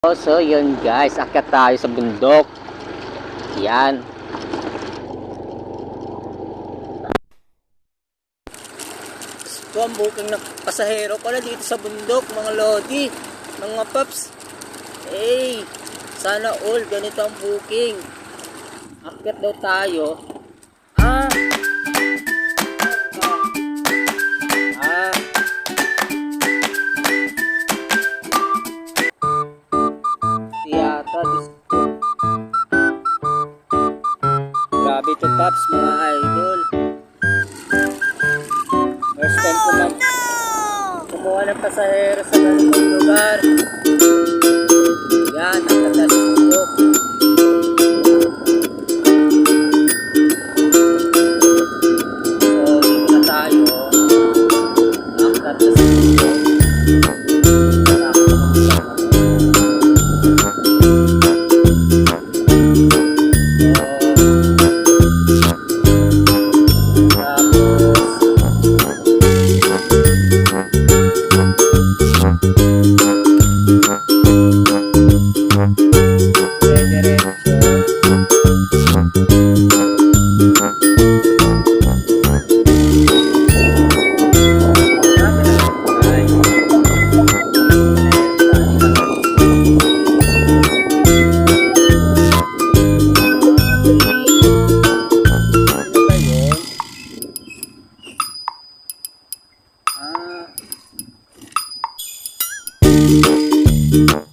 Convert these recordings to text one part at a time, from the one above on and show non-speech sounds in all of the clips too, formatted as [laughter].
So yun guys, akyat tayo sa bundok. Yan. Ito ang booking ng pasahero pala dito sa bundok, mga lodi, mga paps. Hey, sana all ganito ang booking. Akyat daw tayo. Grabe to Paps, mga idol. First time ko lang kumuha ng pasahero sa ganitong lugar. Música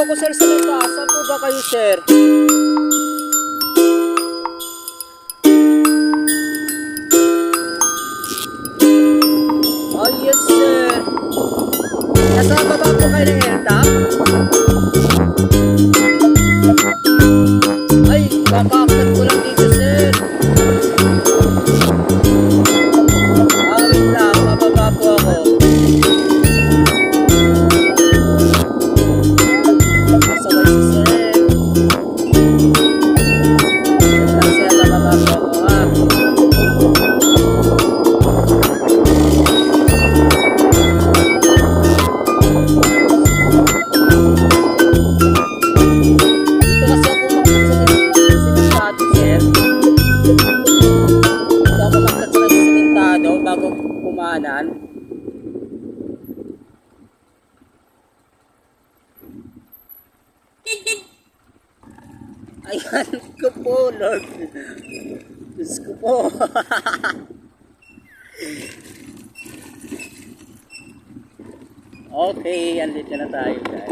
andito ako sir sa labas. Saan po ba kayo sir? Oh yes sir. Nasa baba po kayo ng airtap? Ayan ko po, Lord. Diyos ko po. [laughs] okay, andito na tayo, guys.